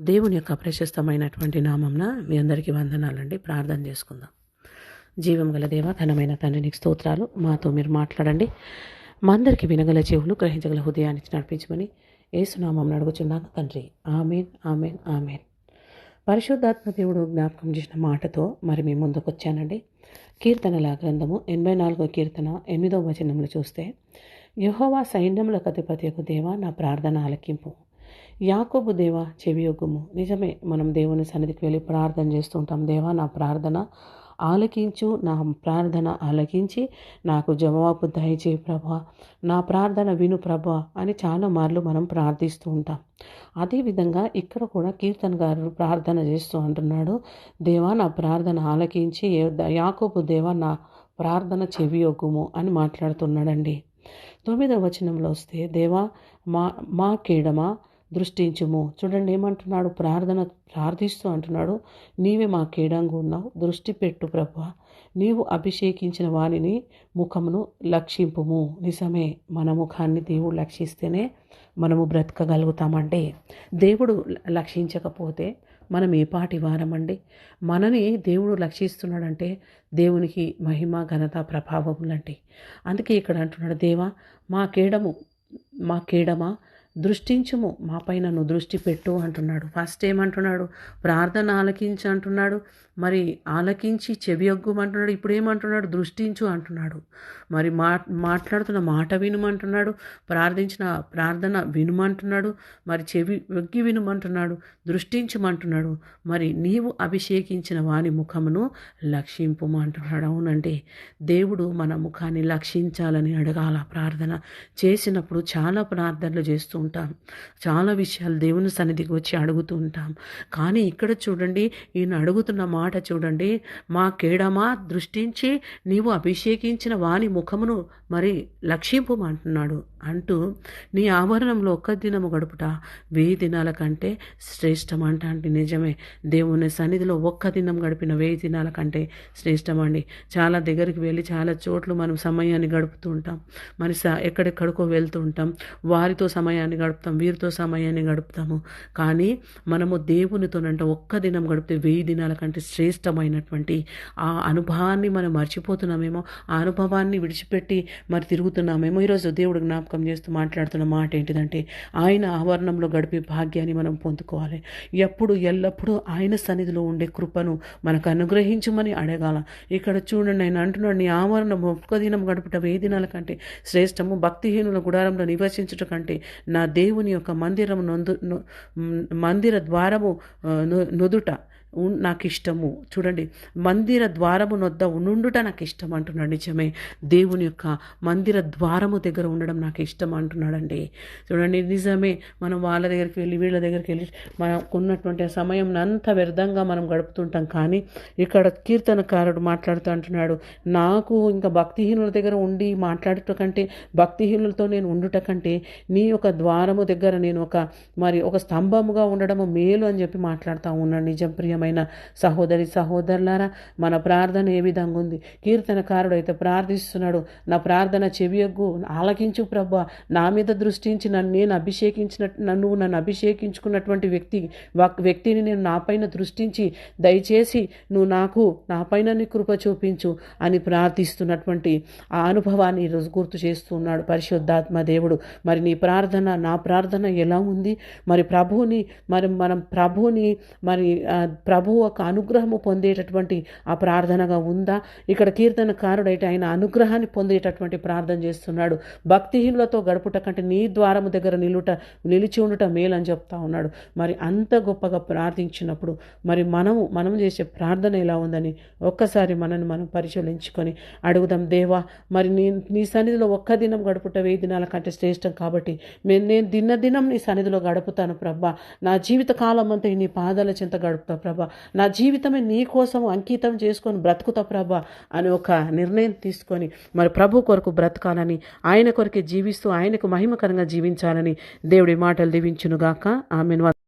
దేవుని యొక్క ప్రశస్తమైనటువంటి నామంన మీ అందరికీ వందనాలండి. ప్రార్థన చేసుకుందాం. జీవం గల దేవ ఘనమైన తండ్రి స్తోత్రాలు. మాతో మీరు మాట్లాడండి. మా అందరికీ వినగల చెవులు గ్రహించగల హృదయానికి నడిపించమని ఏసునామం అడుగుచున్నాను. తండ్రి ఆమెన్ ఆమెన్ ఆమెన్. పరిశుద్ధాత్మ దేవుడు జ్ఞాపకం చేసిన మాటతో మరి మీ ముందుకు వచ్చానండి కీర్తనల గ్రంథము ఎనభై నాలుగో కీర్తన ఎనిమిదో వచనంలో చూస్తే యహోవా సైన్యములకు యొక్క దేవ నా ప్రార్థన ఆలకింపు. యాకోబు దేవ చెవియొగ్గుము. నిజమే మనం దేవుని సన్నిధికి వెళ్ళి ప్రార్థన చేస్తుంటాం దేవా నా ప్రార్థన ఆలకించు నా ప్రార్థన ఆలకించి నాకు జవాబు దయచే ప్రభా. నా ప్రార్థన విను ప్రభా అని చాలా మార్లు మనం ప్రార్థిస్తూ ఉంటాం. అదేవిధంగా ఇక్కడ కూడా కీర్తన్ గారు ప్రార్థన చేస్తూ అంటున్నాడు. దేవా నా ప్రార్థన ఆలకించి యాకోబు దేవా నా ప్రార్థన చెవియొగ్గుము అని మాట్లాడుతున్నాడండి. తొమ్మిదవ వచనంలో వస్తే దేవా మా మా కీడమా? దృష్టించుము. చూడండి ఏమంటున్నాడు? ప్రార్థన ప్రార్థిస్తూ అంటున్నాడు నీవే మా కీడంగా ఉన్నావు. దృష్టి పెట్టు ప్రభా. నీవు అభిషేకించిన వాణిని ముఖమును లక్షింపుము. నిజమే మన ముఖాన్ని దేవుడు లక్షిస్తేనే మనము బ్రతకగలుగుతామంటే. దేవుడు లక్షించకపోతే మనం ఏ పాటి వారమండి? మనని దేవుడు లక్షిస్తున్నాడంటే దేవునికి మహిమ ఘనత ప్రభావములండి అందుకే ఇక్కడ అంటున్నాడు దేవా మా కేడము మా కేడమా? దృష్టించుము మాపై నన్ను నువ్వు దృష్టి పెట్టు అంటున్నాడు. ఫస్ట్ ఏమంటున్నాడు? ప్రార్థన ఆలకించి అంటున్నాడు. మరి ఆలకించి చెవియొగ్గుమంటున్నాడు ఇప్పుడు ఏమంటున్నాడు? దృష్టించు అంటున్నాడు. మరి మా మాట్లాడుతున్న మాట వినుమంటున్నాడు. ప్రార్థించిన ప్రార్థన వినుమంటున్నాడు. మరి చెవి ఒగ్గి వినుమంటున్నాడు. దృష్టించమంటున్నాడు. మరి నీవు అభిషేకించిన వాని ముఖమును లక్షింపుమంటున్నాడు. అవునండి. దేవుడు మన ముఖాన్ని లక్షించాలని అడగాల ప్రార్థన చేసినప్పుడు చాలా ప్రార్థనలు చేస్తూ ఉంటాం చాలా విషయాలు దేవుని సన్నిధికి వచ్చి అడుగుతూ ఉంటాం. కానీ ఇక్కడ చూడండి ఈయన అడుగుతున్న మాట చూడండి మా కేడమా దృష్టించి నీవు అభిషేకించిన వాని ముఖమును మరి లక్షింపుమంటున్నాడు. అంటూ నీ ఆవరణంలో ఒక్క దినము గడుపుట వెయ్యి దినాల కంటే శ్రేష్టం అంట అంటే నిజమే దేవుని సన్నిధిలో ఒక్క దినం గడిపిన వెయ్యి దినాల కంటే శ్రేష్టమండి. చాలా దగ్గరికి వెళ్ళి చాలా చోట్ల మనం సమయాన్ని గడుపుతూ ఉంటాం. మరి ఎక్కడెక్కడికో వెళ్తూ ఉంటాం. వారితో సమయాన్ని గడుపుతాం వీరితో సమయాన్ని గడుపుతాము. కానీ మనము దేవునితోనంటే ఒక్క దినం గడిపితే వెయ్యి దినాల కంటే శ్రేష్టమైనటువంటి ఆ అనుభవాన్ని మనం మర్చిపోతున్నామేమో ఆ అనుభవాన్ని విడిచిపెట్టి మరి తిరుగుతున్నామేమో ఈరోజు దేవుడు జ్ఞాపకం చేస్తూ మాట్లాడుతున్న మాట ఏంటిదంటే ఆయన ఆవరణంలో గడిపే భాగ్యాన్ని మనం పొందుకోవాలి. ఎప్పుడు ఎల్లప్పుడూ ఆయన సన్నిధిలో ఉండే కృపను మనకు అనుగ్రహించమని అడగాల. ఇక్కడ చూడండి ఆయన అంటున్నాడు నీ ఆవరణం ఒక్క దినం గడుపుట వెయ్యి దినాల కంటే శ్రేష్టము భక్తిహీనుల గుడారంలో నివసించుట కంటే నా దేవుని యొక్క మందిరం నొందు మందిర ద్వారము నుదుట. నాకు ఇష్టము చూడండి మందిర ద్వారము నొద్ద ఉండుట నాకు ఇష్టం అంటున్నాడు నిజమే. దేవుని యొక్క మందిర ద్వారము దగ్గర ఉండడం నాకు ఇష్టం అంటున్నాడండి చూడండి నిజమే మనం వాళ్ళ దగ్గరికి వెళ్ళి వీళ్ళ దగ్గరికి వెళ్ళి మనకు ఉన్నటువంటి సమయం అంత వ్యర్థంగా మనం గడుపుతుంటాం. కానీ ఇక్కడ కీర్తనకారుడు మాట్లాడుతూ అంటున్నాడు నాకు ఇంకా భక్తిహీనుల దగ్గర ఉండి మాట్లాడుట కంటే భక్తిహీనులతో నేను ఉండుట కంటే నీ యొక్క ద్వారము దగ్గర నేను ఒక మరి ఒక స్తంభముగా ఉండడము మేలు అని చెప్పి మాట్లాడుతూ ఉన్నాడు నిజం ప్రియం. ప్రియమైన సహోదరి సహోదరులారా మన ప్రార్థన ఏ విధంగా ఉంది? కీర్తనకారుడు అయితే ప్రార్థిస్తున్నాడు నా ప్రార్థన చెవియగ్గు ఆలకించు ప్రభు నా మీద దృష్టించి నన్ను నేను అభిషేకించిన నన్ను నన్ను అభిషేకించుకున్నటువంటి వ్యక్తి వ్యక్తిని నేను నాపైన దృష్టించి దయచేసి నువ్వు నాకు నాపైన నీ కృప చూపించు అని ప్రార్థిస్తున్నటువంటి ఆ అనుభవాన్ని ఈరోజు గుర్తు చేస్తున్నాడు పరిశుద్ధాత్మ దేవుడు. మరి నీ ప్రార్థన నా ప్రార్థన ఎలా ఉంది? మరి ప్రభువుని మరి మనం ప్రభువుని మరి ప్రభు ఒక అనుగ్రహము పొందేటటువంటి ఆ ప్రార్థనగా ఉందా? ఇక్కడ కీర్తనకారుడైతే ఆయన అనుగ్రహాన్ని పొందేటటువంటి ప్రార్థన చేస్తున్నాడు. భక్తిహీనులతో గడుపుట కంటే నీ ద్వారము దగ్గర నిలుట నిలిచి ఉండుట మేలని చెప్తా ఉన్నాడు. మరి అంత గొప్పగా ప్రార్థించినప్పుడు మరి మనము మనం చేసే ప్రార్థన ఎలా ఉందని ఒక్కసారి మనని మనం పరిశీలించుకొని అడుగుదాం దేవా మరి నీ నీ సన్నిధిలో ఒక్క దినం గడుపుట వెయ్యి దినాల కంటే శ్రేష్టం కాబట్టి నేను దిన దినం నీ సన్నిధిలో గడుపుతాను ప్రభా. నా జీవిత కాలం అంతా నీ పాదాల చింత గడుపుతా ప్రభా. ప్రభా. నా జీవితమే నీ కోసం అంకితం చేసుకొని బ్రతుకుతా ప్రభా అని ఒక నిర్ణయం తీసుకొని మరి ప్రభు కొరకు బ్రతకాలని ఆయన కొరకే జీవిస్తూ ఆయనకు మహిమకరంగా జీవించాలని దేవుడి మాటలు దీవించునుగాక. ఆమెను.